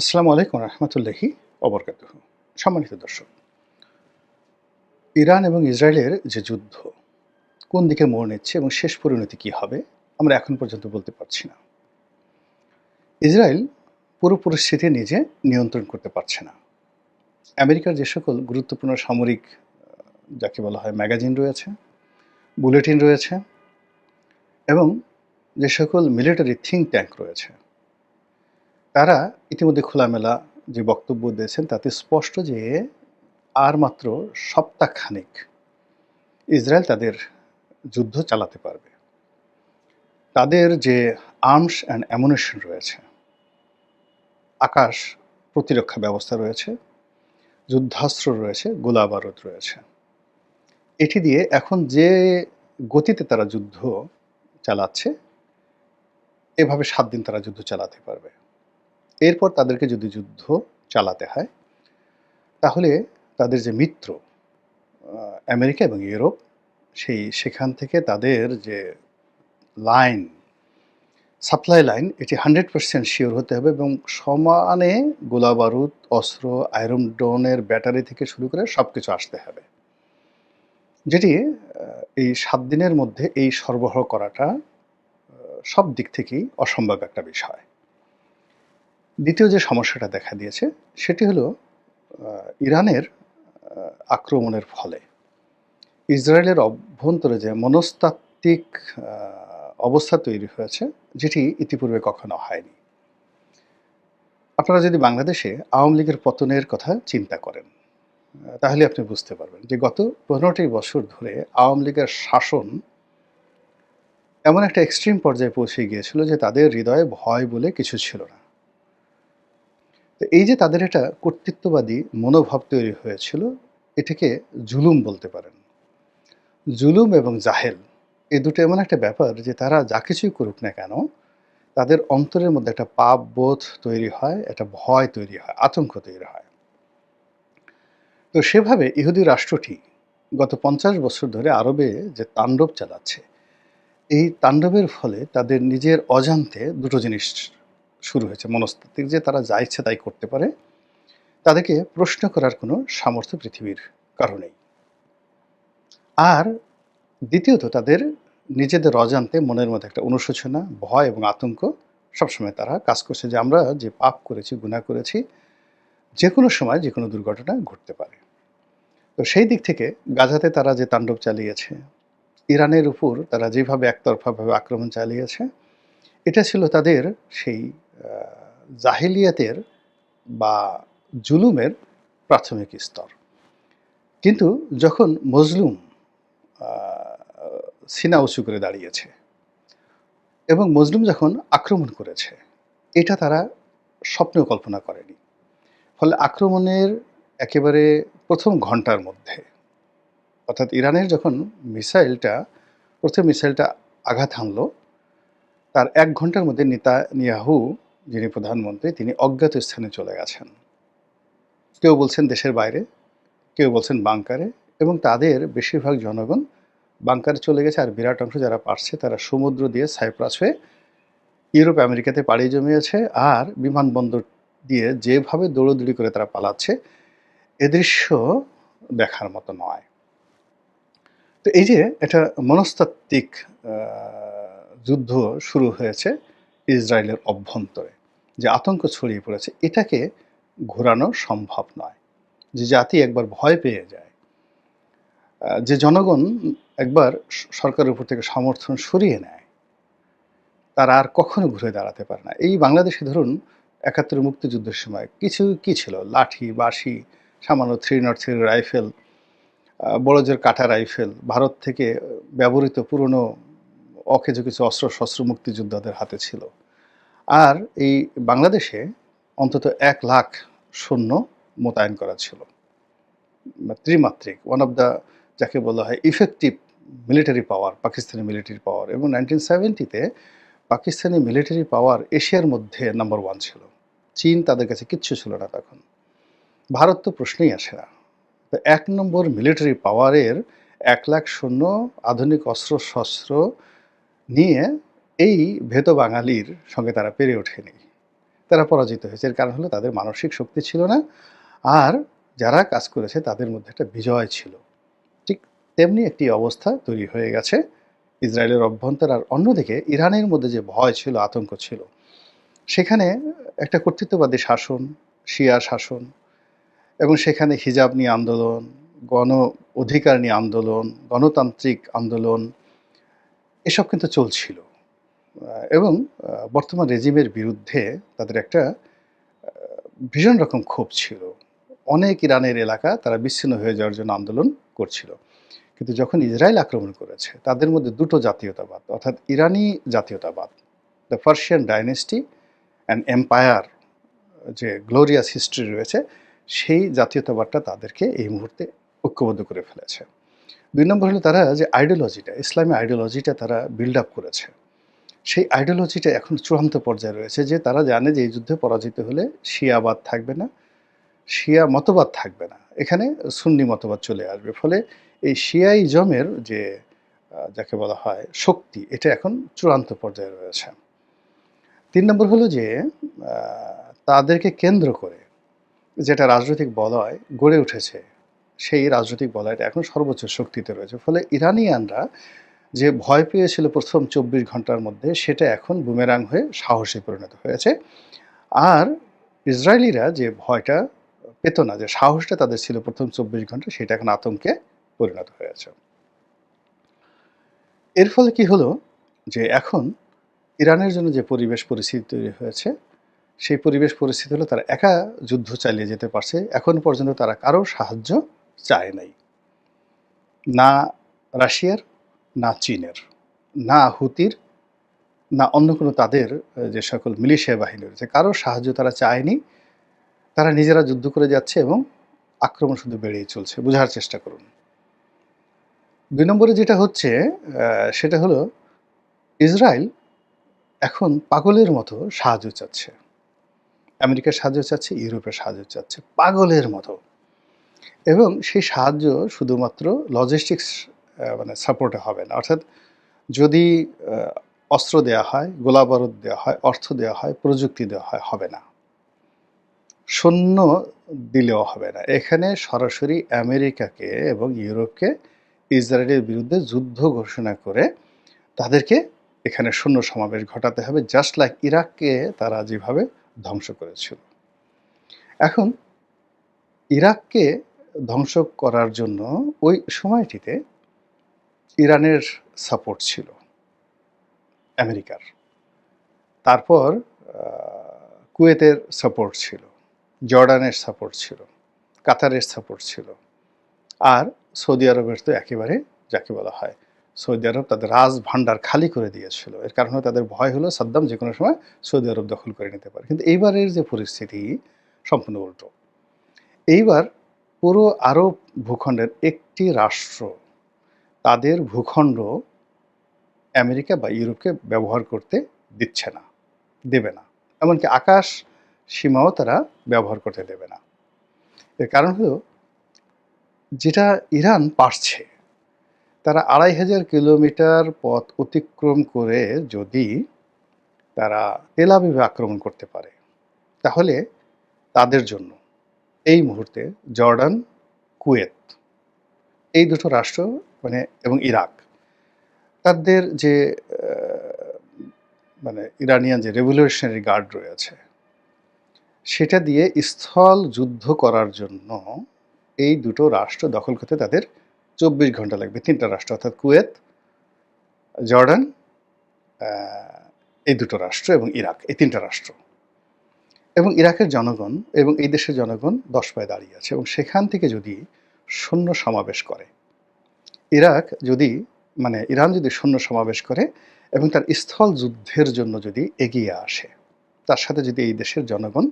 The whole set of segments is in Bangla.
আসসালামু আলাইকুম রহমতুল্লাহি অবরকাত সম্মানিত দর্শক, ইরান এবং ইসরায়েলের যে যুদ্ধ, কোন দিকে মোড় নিচ্ছে এবং শেষ পরিণতি কী হবে, আমরা এখন পর্যন্ত বলতে পারছি না। ইসরায়েল পুরো পরিস্থিতি নিজে নিয়ন্ত্রণ করতে পারছে না। আমেরিকার যে সকল গুরুত্বপূর্ণ সামরিক যাকে বলা হয় ম্যাগাজিন রয়েছে, বুলেটিন রয়েছে এবং যে সকল মিলিটারি থিঙ্ক ট্যাঙ্ক রয়েছে তারা ইতিমধ্যে খোলামেলা যে বক্তব্য দিয়েছেন, তাতে স্পষ্ট যে আর মাত্র সপ্তাহখানেক ইসরায়েল তাদের যুদ্ধ চালাতে পারবে। তাদের যে আর্মস অ্যান্ড অ্যামুনেশন রয়েছে, আকাশ প্রতিরক্ষা ব্যবস্থা রয়েছে, যুদ্ধাস্ত্র রয়েছে গোলা বারুদ রয়েছে। এটি দিয়ে এখন যে গতিতে তারা যুদ্ধ চালাচ্ছে, এভাবে সাত দিন তারা যুদ্ধ চালাতে পারবে। এরপর তাদেরকে যদি যুদ্ধ চালাতে হয়, তাহলে তাদের যে মিত্র আমেরিকা এবং ইউরোপ, সেই সেখান থেকে তাদের যে লাইন, সাপ্লাই লাইন, এটি হান্ড্রেড পার্সেন্ট শিওর হতে হবে এবং সমানে গোলা বারুদ, অস্ত্র, আয়রন ড্রোনের ব্যাটারি থেকে শুরু করে সব কিছু আসতে হবে। যেটি এই সাত দিনের মধ্যে এই সরবরাহ করাটা সব দিক থেকেই অসম্ভব একটা বিষয়। দ্বিতীয় যে সমস্যাটা দেখা দিয়েছে, সেটি হলো ইরানের আক্রমণের ফলে। ইসরায়েলের অভ্যন্তরে যে মনস্তাত্ত্বিক অবস্থা তৈরি হয়েছে, যেটি ইতিপূর্বে কখনো হয়নি। আপনারা যদি বাংলাদেশে আওয়ামী লীগের পতনের কথা চিন্তা করেন, তাহলে আপনি বুঝতে পারবেন যে গত পনেরোটি বছর ধরে আওয়ামী লীগের শাসন এমন একটা এক্সট্রিম পর্যায়ে পৌঁছে গিয়েছিল যে তাদের হৃদয়ে ভয় বলে কিছু ছিল না। তো এই যে তাদের একটা কর্তৃত্ববাদী মনোভাব তৈরি হয়েছিল, এটাকে জুলুম বলতে পারেন। জুলুম এবং জাহেল এই দুটো এমন একটা ব্যাপার যে তারা যা কিছুই করুক না কেন, তাদের অন্তরের মধ্যে একটা পাপ বোধ তৈরি হয়, একটা ভয় তৈরি হয়, আতঙ্ক তৈরি হয়। তো সেভাবে ইহুদি রাষ্ট্রটি গত পঞ্চাশ বছর ধরে আরবে যে তাণ্ডব চালাচ্ছে, এই তাণ্ডবের ফলে তাদের নিজের অজান্তে দুটো জিনিস শুরু হয়েছে। মনস্তাত্ত্বিক যে তারা যা ইচ্ছে তাই করতে পারে, তাদেরকে প্রশ্ন করার কোনো সামর্থ্য পৃথিবীর কারণেই আর দ্বিতীয়ত তাদের নিজেদের অজান্তে মনের মধ্যে একটা অনুশোচনা, ভয় এবং আতঙ্ক সবসময় তারা কাজ করছে যে আমরা যে পাপ করেছি গুণা করেছি যে কোনো সময় যে কোনো দুর্ঘটনা ঘটতে পারে। তো সেই দিক থেকে গাজাতে তারা যে তাণ্ডব চালিয়েছে, ইরানের উপর তারা যেভাবে একতরফাভাবে আক্রমণ চালিয়েছে, এটা ছিল তাদের সেই জাহিলিয়াতের বা জুলুমের প্রাথমিক স্তর। কিন্তু যখন মজলুম সিনা উঁচু করে দাঁড়িয়েছে এবং মজলুম যখন আক্রমণ করেছে, এটা তারা স্বপ্নেও কল্পনা করেনি। ফলে আক্রমণের একেবারে প্রথম ঘণ্টার মধ্যে, অর্থাৎ ইরানের যখন মিসাইলটা, প্রথম মিসাইলটা আঘাত হানলো, তার এক ঘণ্টার মধ্যে নেতা, নিয়াহু যিনি প্রধানমন্ত্রী, তিনি অজ্ঞাত স্থানে চলে গেছেন। কেউ বলছেন দেশের বাইরে, কেউ বলছেন বাংকারে এবং তাদের বেশিরভাগ জনগণ বাংকারে চলে গেছে। আর বিরাট অংশ যারা পারছে, তারা সমুদ্র দিয়ে সাইপ্রাস হয়ে ইউরোপ, আমেরিকাতে পাড়ি জমিয়েছে আর বিমানবন্দর দিয়ে যেভাবে দৌড়দৌড়ি করে তারা পালাচ্ছে, এ দৃশ্য দেখার মতো নয়। তো এই যে এটা মনস্তাত্ত্বিক যুদ্ধ শুরু হয়েছে ইসরায়েলের অভ্যন্তরে। যে আতঙ্ক ছড়িয়ে পড়েছে এটাকে ঘোরানো সম্ভব নয়। যে জাতি একবার ভয় পেয়ে যায় যে জনগণ একবার সরকারের উপর থেকে সমর্থন সরিয়ে নেয় তারা আর কখনো ঘুরে দাঁড়াতে পারে না। এই বাংলাদেশে ধরুন একাত্তর মুক্তিযুদ্ধের সময় কিছু কি ছিল? লাঠি বাঁশি সামান্য three not three rifle ah, বড় কাটা রাইফেল ভারত থেকে ব্যবহৃত পুরনো অকেজো কিছু অস্ত্র শস্ত্র মুক্তিযোদ্ধাদের হাতে ছিল। আর এই বাংলাদেশে অন্তত এক লাখ সৈন্য মোতায়েন করা ছিল। ত্রিমাত্রিক ওয়ান অফ দ্য যাকে বলা হয় effective military power Pakistani military power এবং নাইনটিন সেভেন্টিতে পাকিস্তানি মিলিটারি পাওয়ার এশিয়ার মধ্যে নাম্বার ওয়ান ছিল। চীন তাদের কাছে কিচ্ছু ছিল না তখন। ভারত তো প্রশ্নেই আসে না। তো এক নম্বর মিলিটারি পাওয়ারের এক লাখ শূন্য আধুনিক অস্ত্র শস্ত্র নিয়ে এই ভেত বাঙালির সঙ্গে তারা পেরে ওঠেনি। তারা পরাজিত হয়েছে। এর কারণ হলো তাদের মানসিক শক্তি ছিল না। আর যারা কাজ করেছে তাদের মধ্যে একটা বিজয় ছিল। ঠিক তেমনি একটি অবস্থা তৈরি হয়ে গেছে ইসরায়েলের অভ্যন্তর আর অন্যদিকে ইরানের মধ্যে যে ভয় ছিল, আতঙ্ক ছিল। সেখানে একটা কর্তৃত্ববাদী শাসন, শিয়া শাসন এবং সেখানে হিজাব নিয়ে আন্দোলন, গণ অধিকার নিয়ে আন্দোলন, গণতান্ত্রিক আন্দোলন, এসব কিন্তু চলছিল। এবং বর্তমান রেজিমের বিরুদ্ধে তাদের একটা ভীষণ রকম ক্ষোভ ছিল। অনেক ইরানের এলাকা তারা বিচ্ছিন্ন হয়ে যাওয়ার জন্য আন্দোলন করছিল। কিন্তু যখন ইসরায়েল আক্রমণ করেছে, তাদের মধ্যে দুটো জাতীয়তাবাদ, অর্থাৎ ইরানি জাতীয়তাবাদ, the Persian dynasty and empire, যে গ্লোরিয়াস হিস্ট্রি রয়েছে, সেই জাতীয়তাবাদটা তাদেরকে এই মুহূর্তে ঐক্যবদ্ধ করে ফেলেছে। দুই নম্বর হলো তারা যে আইডিওলজিটা, ইসলামী আইডিওলজিটা তারা বিল্ড আপ করেছে। সেই আইডিওলজিটা এখন চূড়ান্ত পর্যায়ে রয়েছে যে তারা জানে যে এই যুদ্ধে পরাজিত হলে শিয়াবাদ থাকবে না, শিয়া মতবাদ থাকবে না। এখানে সুন্নি মতবাদ চলে আসবে। ফলে এই শিয়াইজমের যে যাকে বলা হয় শক্তি, এটা এখন চূড়ান্ত পর্যায়ে রয়েছে। তিন নম্বর হলো যে তাদেরকে কেন্দ্র করে যেটা রাজনৈতিক বলয় গড়ে উঠেছে, সেই রাজনৈতিক বলয়টা এখন সর্বোচ্চ শক্তিতে রয়েছে। ফলে ইরানিয়ানরা যে ভয় পেয়েছিল প্রথম চব্বিশ ঘণ্টার মধ্যে, সেটা এখন বুমেরাং হয়ে সাহসে পরিণত হয়েছে। আর ইসরায়েলিরা যে ভয়টা পেত না, যে সাহসটা তাদের ছিল প্রথম চব্বিশ ঘণ্টা, সেটা এখন আতঙ্কে পরিণত হয়েছে। এর ফলে কি হলো? যে এখন ইরানের জন্য যে পরিবেশ পরিস্থিতি তৈরি হয়েছে, সেই পরিবেশ পরিস্থিতি হলো তারা একা যুদ্ধ চালিয়ে যেতে পারছে, এখন পর্যন্ত তারা কারও সাহায্য চায় নাই। না রাশিয়ার না চীনের, না হুতির, না অন্য কোনো তাদের যে সকল মিলিশিয়া বাহিনী রয়েছে, কারও সাহায্য তারা চায়নি। তারা নিজেরা যুদ্ধ করে যাচ্ছে এবং আক্রমণ শুধু বেড়েই চলছে। বোঝার চেষ্টা করুন। দুই নম্বরে যেটা হচ্ছে সেটা হলো ইসরায়েল এখন পাগলের মতো সাহায্য চাচ্ছে। আমেরিকার সাহায্য চাচ্ছে, ইউরোপের সাহায্য চাচ্ছে, পাগলের মতো। এবং সেই সাহায্য শুধুমাত্র লজিস্টিক্স মানে সাপোর্টে হবে না। অর্থাৎ যদি অস্ত্র দেওয়া হয়, গোলাবারুদ দেওয়া হয়, অর্থ দেওয়া হয়, প্রযুক্তি দেওয়া হয়, হবে না। সৈন্য দিলেও হবে না। এখানে সরাসরি আমেরিকাকে এবং ইউরোপকে ইসরায়েলের বিরুদ্ধে যুদ্ধ ঘোষণা করে তাদেরকে এখানে সৈন্য সমাবেশ ঘটাতে হবে জাস্ট লাইক ইরাককে তারা যেভাবে ধ্বংস করেছিল। এখন ইরাককে ধ্বংস করার জন্য ওই সময়টিতে ইরানের সাপোর্ট ছিল, আমেরিকার। তারপর কুয়েতের সাপোর্ট ছিল, জর্ডানের সাপোর্ট ছিল, কাতারের সাপোর্ট ছিল। আর সৌদি আরবের তো একেবারে, যাকে বলা হয়, সৌদি আরব তাদের রাজ ভাণ্ডার খালি করে দিয়েছিল। এর কারণে তাদের ভয় হলো সাদ্দাম যে কোনো সময় সৌদি আরব দখল করে নিতে পারে। কিন্তু এইবারের যে পরিস্থিতি সম্পূর্ণ উল্টো। এইবার পুরো আরব ভূখণ্ডের একটি রাষ্ট্র তাদের ভূখণ্ড আমেরিকা বা ইউরোপকে ব্যবহার করতে দিচ্ছে না, দেবে না। এমনকি আকাশ সীমাও তারা ব্যবহার করতে দেবে না। এর কারণ হলো, যেটা ইরান পারছে, তারা আড়াই হাজার কিলোমিটার পথ অতিক্রম করে যদি তারা তেল আবিবে আক্রমণ করতে পারে, তাহলে তাদের জন্য এই মুহূর্তে জর্ডান, কুয়েত, এই দুটো রাষ্ট্র মানে এবং ইরাক। তাদের যে মানে ইরানিয়ান যে রেভলিউশনারি গার্ড রয়েছে, সেটা দিয়ে স্থল যুদ্ধ করার জন্য এই দুটো রাষ্ট্র দখল করতে তাদের চব্বিশ ঘণ্টা লাগবে। তিনটা রাষ্ট্র, অর্থাৎ কুয়েত, জর্ডান এই দুটো রাষ্ট্র এবং ইরাক, এই তিনটা রাষ্ট্র। এবং ইরাকের জনগণ এবং এই দেশের জনগণ দশ পায়ে দাঁড়িয়ে আছে এবং সেখান থেকে যদি সৈন্য সমাবেশ করে ইরাক যদি মানে ইরান যদি সৈন্য সমাবেশ করে এবং তার স্থল যুদ্ধের জন্য যদি এগিয়ে আসে, তার সাথে যদি এই দেশের জনগণ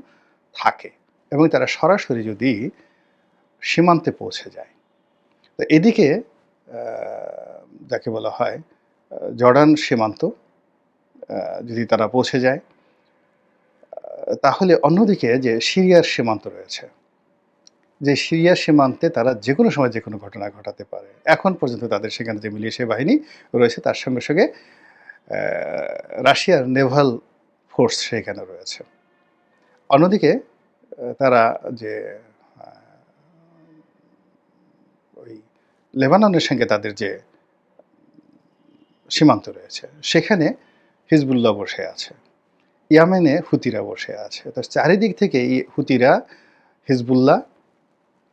থাকে এবং তারা সরাসরি যদি সীমান্তে পৌঁছে যায়। তো এদিকে যাকে বলা হয় জর্ডান সীমান্ত যদি তারা পৌঁছে যায় তাহলে অন্যদিকে যে সিরিয়ার সীমান্ত রয়েছে যে সিরিয়া সীমান্তে তারা যে কোনো সময় যে কোনো ঘটনা ঘটাতে পারে। এখন পর্যন্ত তাদের সেখানে যে মিলিশিয়া বাহিনী রয়েছে, তার সঙ্গে সঙ্গে রাশিয়ার নেভাল ফোর্স সেখানে রয়েছে। অন্যদিকে তারা যে ওই লেবাননের সঙ্গে তাদের যে সীমান্ত রয়েছে, সেখানে হিজবুল্লাহ বসে আছে, ইয়ামেনে হুতিরা বসে আছে। তো চারিদিক থেকে হুতিরা হিজবুল্লাহ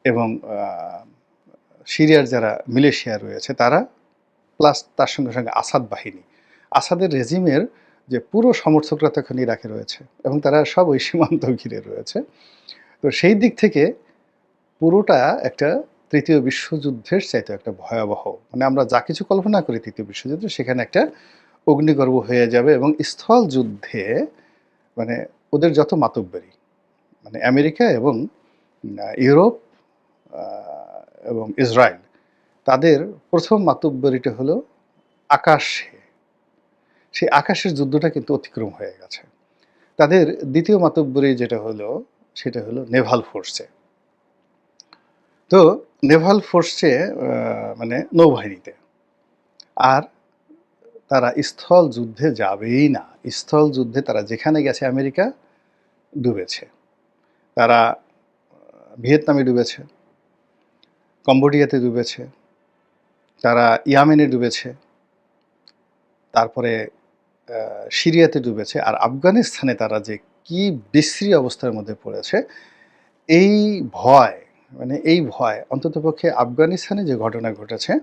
এবং সিরিয়ার যারা মিলেশিয়া রয়েছে, তারা প্লাস তার সঙ্গে সঙ্গে আসাদ বাহিনী। আসাদের রেজিমের যে পুরো সমর্থকরা তখন ইরাকে রয়েছে এবং তারা সব ওই সীমান্ত ঘিরে রয়েছে। তো সেই দিক থেকে পুরোটা একটা তৃতীয় বিশ্বযুদ্ধের চাইতে একটা ভয়াবহ মানে আমরা যা কিছু কল্পনা করি তৃতীয় বিশ্বযুদ্ধ, সেখানে একটা অগ্নিগর্ভ হয়ে যাবে এবং স্থল যুদ্ধে মানে ওদের যত মাতব্বরী মানে আমেরিকা এবং ইউরোপ এবং ইসরায়েল, তাদের প্রথম মাতব্বরীটা হলো আকাশে। সেই আকাশের যুদ্ধটা কিন্তু অতিক্রম হয়ে গেছে। তাদের দ্বিতীয় মাতব্বরী যেটা হলো, সেটা হলো নেভাল ফোর্সে তো নেভাল ফোর্সে মানে নৌবাহিনীতে। আর তারা স্থল যুদ্ধে যাবেই না। স্থল যুদ্ধে তারা যেখানে গেছে, আমেরিকা ডুবেছে। তারা ভিয়েতনামে ডুবেছে। কম্বোডিয়াতে ডুবেছে, তারা ইয়ামেনে ডুবেছে, তারপরে সিরিয়াতে ডুবেছে, আর আফগানিস্তানে তারা যে কি বিশ্রী অবস্থার মধ্যে পড়েছে, এই ভয় মানে এই ভয়, অন্ততপক্ষে আফগানিস্তানে যে ঘটনা ঘটেছে,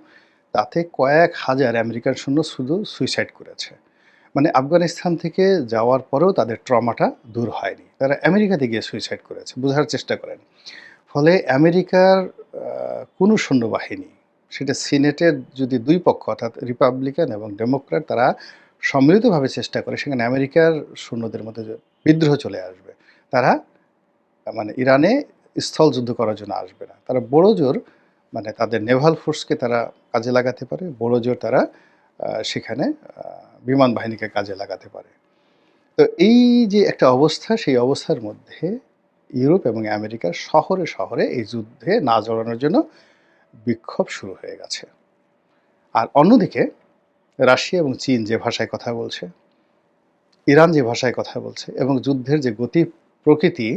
তাতে কয়েক হাজার আমেরিকান সৈন্য শুধু সুইসাইড করেছে। মানে আফগানিস্তান থেকে যাওয়ার পরেও তাদের ট্রমাটা দূর হয়নি। তারা আমেরিকাতে গিয়ে সুইসাইড করেছে, বোঝার চেষ্টা করেন। ফলে আমেরিকার কোনো সৈন্যবাহিনী, সেটা সিনেটের যদি দুই পক্ষ, অর্থাৎ রিপাবলিকান এবং ডেমোক্র্যাট, তারা সম্মিলিতভাবে চেষ্টা করে, সেখানে আমেরিকার সৈন্যদের মধ্যে বিদ্রোহ চলে আসবে, তারা মানে ইরানে স্থল যুদ্ধ করার জন্য আসবে না। তারা বড় জোর মানে তাদের নেভাল ফোর্সকে তারা কাজে লাগাতে পারে, বড় জোর তারা সেখানে বিমান বাহিনীকে কাজে লাগাতে পারে। তো এই যে একটা অবস্থা, সেই অবস্থার মধ্যে ইউরোপ এবং আমেরিকার শহরে শহরে এই যুদ্ধে না জড়ানোর জন্য বিক্ষোভ শুরু হয়ে গেছে। আর অন্যদিকে রাশিয়া এবং চীন যে ভাষায় কথা বলছে, ইরান যে ভাষায় কথা বলছে এবং যুদ্ধের যে গতি প্রকৃতি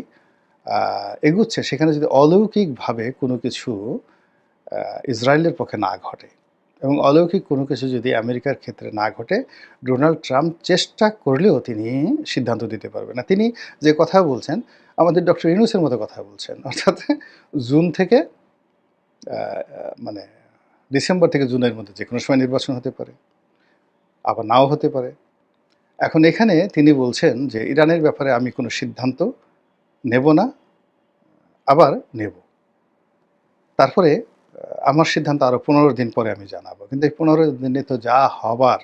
এগুচ্ছে, সেখানে যদি অলৌকিকভাবে কোনো কিছু ইসরায়েলের পক্ষে না ঘটে এবং অলৌকিক কোনো কিছু যদি আমেরিকার ক্ষেত্রে না ঘটে, ডোনাল্ড ট্রাম্প চেষ্টা করলেও তিনি সিদ্ধান্ত দিতে পারবেন না। তিনি যে কথা বলছেন আমাদের ডক্টর ইউনুসের মতো কথা বলছেন, অর্থাৎ জুন থেকে মানে ডিসেম্বর থেকে জুনের মধ্যে যে কোনো সময় নির্বাচন হতে পারে, আবার নাও হতে পারে। এখন এখানে তিনি বলছেন যে ইরানের ব্যাপারে আমি কোনো সিদ্ধান্ত নেব না, আবার নেব। তারপরে আমার সিদ্ধান্ত আরও পনেরো দিন পরে আমি জানাব। কিন্তু এই পনেরো দিনে তো যা হবার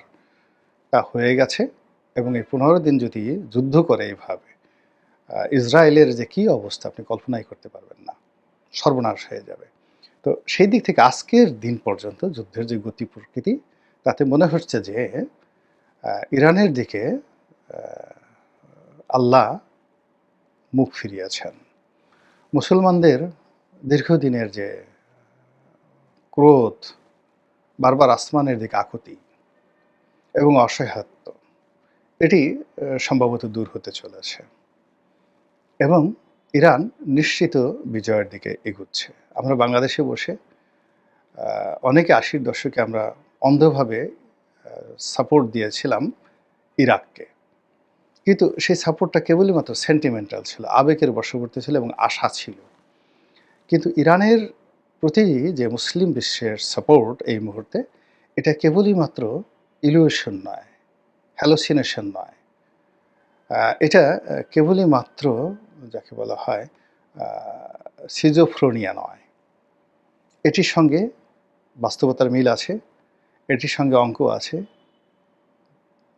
তা হয়ে গেছে, এবং এই পনেরো দিন যদি যুদ্ধ করে এইভাবে ইসরায়েলের যে কী অবস্থা আপনি কল্পনাই করতে পারবেন না। সর্বনাশ হয়ে যাবে। তো সেই দিক থেকে আজকের দিন পর্যন্ত যুদ্ধের যে গতি প্রকৃতি, তাতে মনে হচ্ছে যে ইরানের দিকে আল্লাহ মুখ ফিরিয়েছেন। মুসলমানদের দীর্ঘদিনের যে ক্রোধ, বারবার আসমানের দিকে আকুতি এবং অসহায়ত্ব, এটি সম্ভবত দূর হতে চলেছে। এবং ইরান নিশ্চিত বিজয়ের দিকে এগুচ্ছে। আমরা বাংলাদেশে বসে অনেকে আশির দশকে আমরা অন্ধভাবে সাপোর্ট দিয়েছিলাম ইরাককে। কিন্তু সেই সাপোর্টটা কেবলই মাত্র সেন্টিমেন্টাল ছিল, আবেগের বশবর্তী ছিল এবং আশা ছিল। কিন্তু ইরানের প্রতি যে মুসলিম বিশ্বের সাপোর্ট এই মুহূর্তে, এটা কেবলই মাত্র ইলুয়েশন নয় হ্যালোসিনেশন নয়। এটা কেবলই মাত্র যাকে বলা হয় সিজোফ্রোনিয়া নয়। এটির সঙ্গে বাস্তবতার মিল আছে, এটির সঙ্গে অঙ্ক আছে,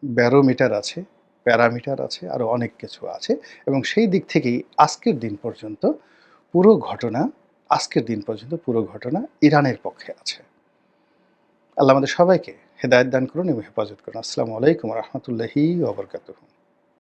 ব্যারোমিটার আছে, প্যারামিটার আছে আরও অনেক কিছু আছে এবং সেই দিক থেকেই আজকের দিন পর্যন্ত পুরো ঘটনা, আজকের দিন পর্যন্ত পুরো ঘটনা ইরানের পক্ষে আছে। আল্লাহ আমাদের সবাইকে হেদায়ত দান করুন এবং হেফাজত করুন। আসসালামু আলাইকুম রহমতুল্লাহি ওবরকাতুহ